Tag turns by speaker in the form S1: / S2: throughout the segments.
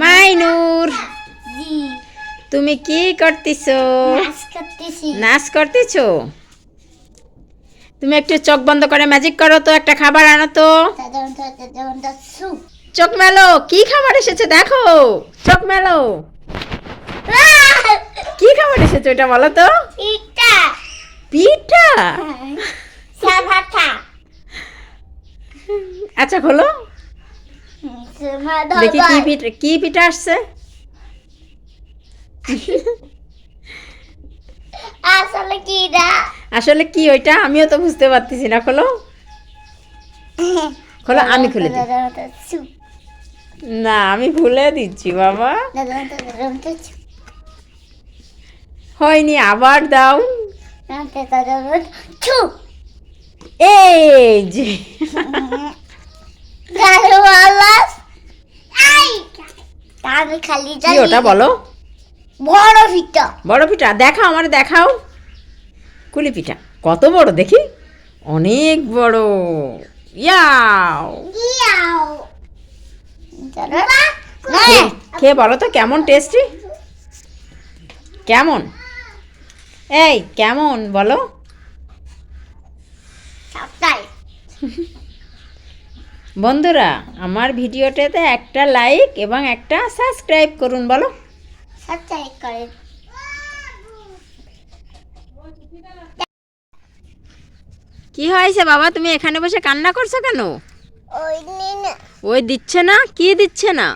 S1: মাইনুর তুমি কি করতেছো?
S2: নাচ করতেছি।
S1: তুমি একটু চোখ বন্ধ করে ম্যাজিক করো তো একটা খাবার আনো তো। চোখ মেলো কি খাবার এসেছে দেখো। চোখ মেলো। কি খাবার এসেছে ওটা বলো তো? পিঠা। আচ্ছা খোলো। দেখি কি পিঠা কি পিঠা আসছে?
S2: আসলে কি না
S1: আসলে কি ওইটা? আমিও তো বুঝতে পারতেছি না খোলো। খোলো আমি খুলে দিই। না আমি খুলে দিচ্ছি বাবা। হয়নি আবার দাও। এই যে।
S2: আমি খালি
S1: কি ওটা বলো?
S2: বড় ভিটা
S1: বড় পিঠা? দেখাও আমার দেখাও। কুলি পিঠা। কত বড় দেখি। অনেক বড়। ইয়াও।
S2: ইয়াও।
S1: খেয়ে- বলো তো কেমন টেস্টি কেমন? এই কেমন বলো? বন্ধুরা আমার ভিডিওটাতে একটা লাইক এবং একটা সাবস্ক্রাইব করুন বলো।
S2: সবটাই করে।
S1: কি হয়েছে বাবা? তুমি এখানে বসে কান্না করছ কেন?
S2: ওই
S1: ওই দিচ্ছে না? কি দিচ্ছে না?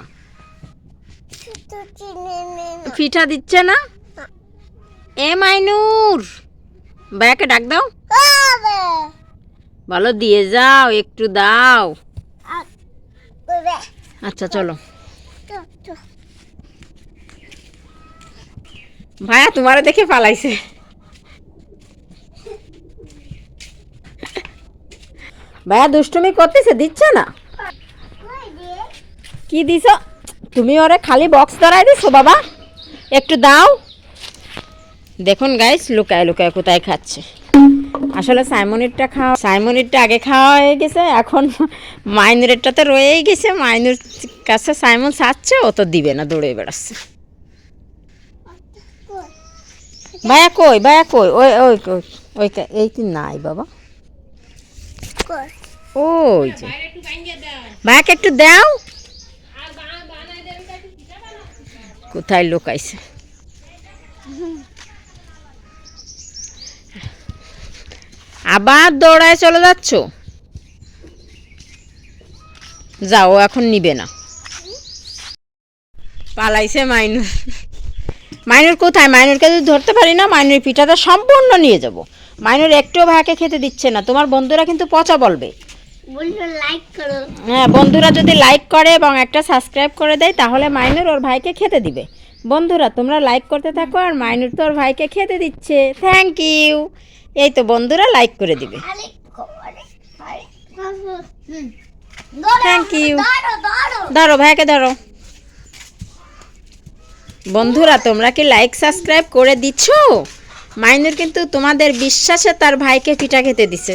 S1: পিঠা দিচ্ছে না? এ মাইনুর ব্যাকে ডাক দাও। বলো দিয়ে যাও একটু দাও। আচ্ছা চলো। ভাইয়া তোমারে দেখে পালাইছে। ভাইয়া দুষ্টুমি করতেছে দিচ্ছে না? কি দিছ? তুমি ওরে খালি বক্স ধরাই দিছো বাবা? একটু দাও। দেখুন গাইস লুকায় লুকায় কোথায় খাচ্ছে। আসলে সাইমনিরটা খাওয়া সাইমনিরটা আগে খাওয়া হয়ে গেছে এখন মাইনুরেরটা তো রয়েই গেছে। মাইনুর কাছে সাইমন চাচ্ছে ও তো দিবে না দৌড়ে বেড়াচ্ছে। ভাইয়া কই ভাইয়া কই? ওই ওই কই ওই কা- এই কি নাই বাবা। ওই যে। ভাইয়াকে একটু দাও। কোথায় লোক লুকাইছে? আবার দৌড়ায় চলে যাচ্ছ? যাও এখন নিবে না। পালাইছে মাইনুর। মাইনুর কোথায়? মাইনুরকে যদি ধরতে পারি না মাইনুর পিঠাটা সম্পূর্ণ নিয়ে যাব। মাইনুর একটুও ভাইকে খেতে দিচ্ছে না। তোমার বন্ধুরা কিন্তু পচা বলবে।
S2: লাইক
S1: হ্যাঁ বন্ধুরা যদি লাইক করে এবং একটা সাবস্ক্রাইব করে দেয় তাহলে মাইনুর ওর ভাইকে খেতে দিবে। বন্ধুরা তোমরা লাইক করতে থাকো আর মাইনুর তো ওর ভাইকে খেতে দিচ্ছে। থ্যাংক ইউ এই তো বন্ধুরা লাইক করে দিবে।
S2: থ্যাংক ইউ আরে ধরো
S1: ভাইকে ধরো। বন্ধুরা, তোমরা কি লাইক সাবস্ক্রাইব করে দিচ্ছ? মাইনুর কিন্তু তোমাদের বিশ্বাসে তার ভাইকে পিঠা খেতে দিছে।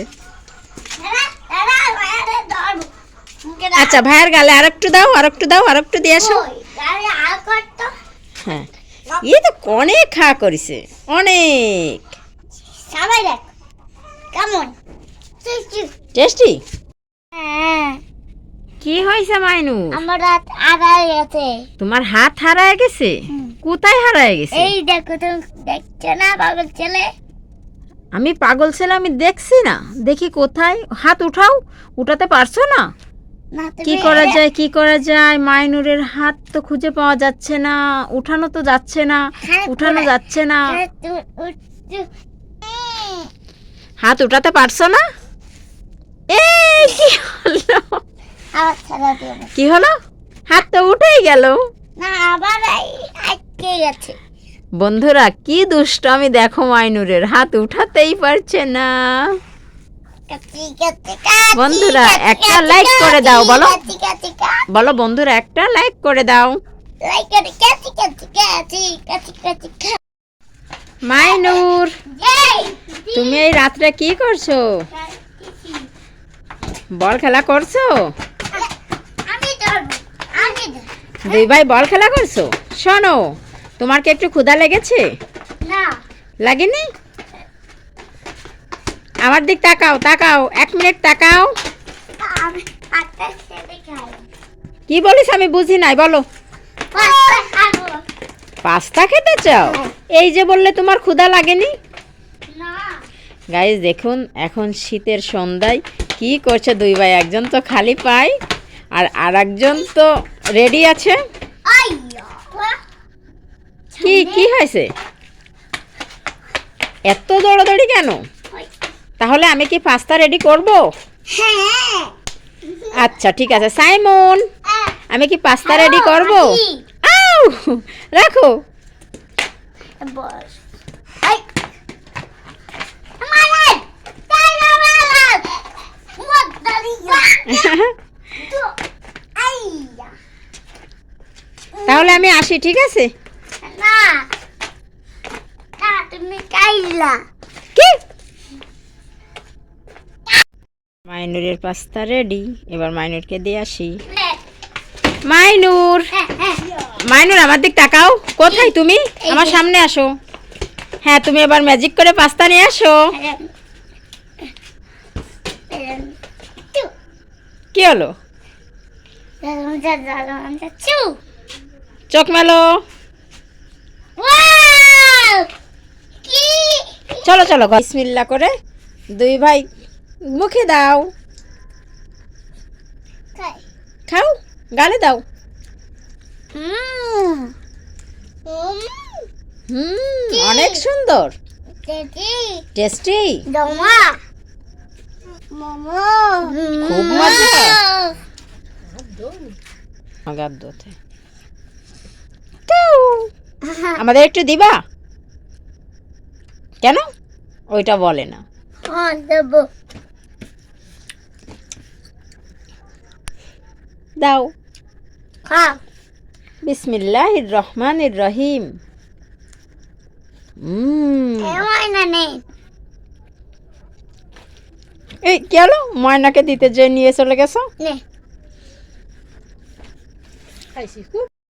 S2: আরে দাও।
S1: আচ্ছা ভাইয়ের গালে দাও, আরেকটু দাও দিয়ে আসো।
S2: কই আরে আর করতো
S1: হ্যাঁ। এই তো অনেক খাওয়া করেছে, অনেক।
S2: সবাই দেখ। কেমন?
S1: টেস্টি?
S2: হ্যাঁ।
S1: কি হয়েছে মাইনু?
S2: আমার রাত আড়াই আছে
S1: তোমার হাত হারায় গেছে? কোথায় হারায় গেছে?
S2: এই দেখো তুমি দেখছ না বাবার ছেলে?
S1: আমি পাগল ছেলে আমি দেখছি না। দেখি কোথায়? হাত উঠাও। উঠাতে পারছ না? কি করা যায় কি করা যায়? মাইনুরের হাত তো খুঁজে পাওয়া যাচ্ছে না। উঠানো তো যাচ্ছে না।
S2: হ্যাঁ,
S1: উঠানো যাচ্ছে না।
S2: হ্যাঁ।
S1: হাত উঠাতে পারছ না? এই কি হলো। কি হাত তো উঠেই গেল।
S2: না আবার আটকে গেছে।
S1: বন্ধুরা কি দুষ্ট আমি দেখো মাইনুরের। হাত উঠাতেই পারছে না। বন্ধুরা, একটা লাইক করে দাও, বলো। বলো বন্ধুরা একটা লাইক করে দাও। মাইনুর তুমি এই রাত্রে কি করছ? বল খেলা করছ? দুই ভাই বল খেলা করছ? শোনো তোমার কি একটু ক্ষুধা লেগেছে?
S2: না।
S1: লাগেনি? আমার দিক তাকাও তাকাও এক মিনিট তাকাও। কি বলিস আমি বুঝি নাই বলো।
S2: পাস্তা
S1: খেতে চাও? এই যে বললে তোমার ক্ষুধা লাগেনি? গাইজ দেখুন এখন শীতের সন্ধ্যায় কি করছে দুই ভাই? একজন তো খালি পায় আর আর একজন তো রেডি আছে। কি কি হয়েছে? এত দৌড়াদৌড়ি কেন? তাহলে আমি কি পাস্তা রেডি করব?
S2: হ্যাঁ।
S1: আচ্ছা ঠিক আছে। সাইমন আমি কি পাস্তা রেডি করব? রাখো। তাহলে আমি আসি ঠিক আছে?
S2: না। না তুমি কাইলা।
S1: কি? মাইনুরের পাস্তা রেডি এবার মাইনুরকে দিয়ে আসি। মাইনুর। মাইনুর আমার দিক তাকাও। কোথায় তুমি? আমার সামনে আসো। হ্যাঁ তুমি এবার ম্যাজিক করে পাস্তা নিয়ে আসো। কি হলো? চোখ মেলো। চলো চলো বিসমিল্লা করে দুই ভাই মুখে দাও। খাও। গালে দাও। হুম। অনেক সুন্দর। টেস্টি। খুব মজা। আগার দোতে। আমাদের একটু দিবা? কেন? ওইটা বলে না।
S2: দেবো।
S1: দাও।
S2: খা
S1: বিসমিল্লাহ রহমানির রহিম এই কি হলো? ময়নাকে দিতে যে নিয়ে চলে গেছো?